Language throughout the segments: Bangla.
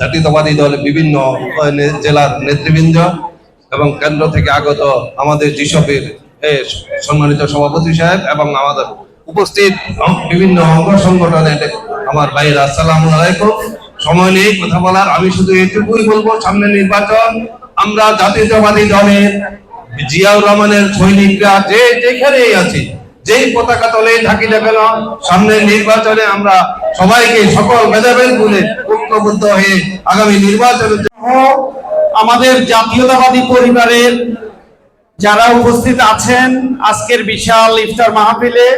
জাতীয়তাবাদী দলের বিভিন্ন জেলার নেতৃবৃন্দ এবং কেন্দ্র থেকে আগত আমাদের জিসপের সম্মানিত সভাপতি সাহেব এবং আমাদের উপস্থিত বিভিন্ন অঙ্গ সংগঠনের আমার ভাইয়েরা, আসসালামু আলাইকুম। সময় নেই কথা বলার, আমি শুধু এটুকুই বলব, সামনে নির্বাচন, আমরা জাতীয়তাবাদী দলের জিয়াউর রহমানের সৈনিকরা যে যেখানেই আছি, যেই পতাকা তলে থাকি না কেন, সামনের নির্বাচনে আমরা সবাইকে সকল ভেদাভেদ ভুলে ঐক্যবদ্ধ হয়ে আগামী নির্বাচনে আমাদের জাতীয়তাবাদী পরিবারের যারা উপস্থিত আছেন, আজকের বিশাল ইফতার মাহফিলে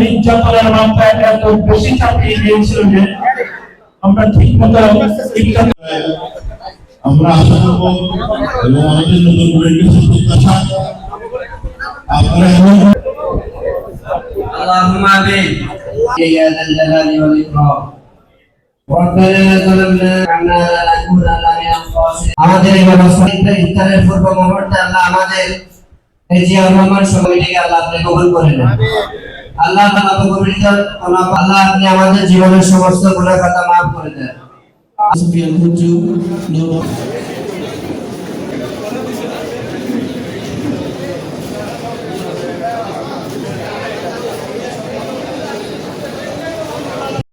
নির্যাতনের মাত্রা এত বেশি চাপিয়ে দিয়েছিল যে আমরা ঠিক মতো ইফতার আমরা আশা করব এবং আমাদের নতুন করে কিছু প্রত্যাশা আপনারা এমন اللهم امين يا ذا الجلال والاكرام ربنا لا ظلمنا عنا لا نكون من الخاسرين আমাদের এই ব্যবস্থা ইফতারের পূর্ব মুহূর্তে আল্লাহ আমাদের এই যে রহমান সমিতিকে আল্লাহ আপনি কবুল করে নেন আল্লাহ তাআলা কবুলিত আল্লাহ আপনি আমাদের জীবনের সমস্ত গুনাহ খাতা maaf করে দেন। সুফিয়ান হুজুর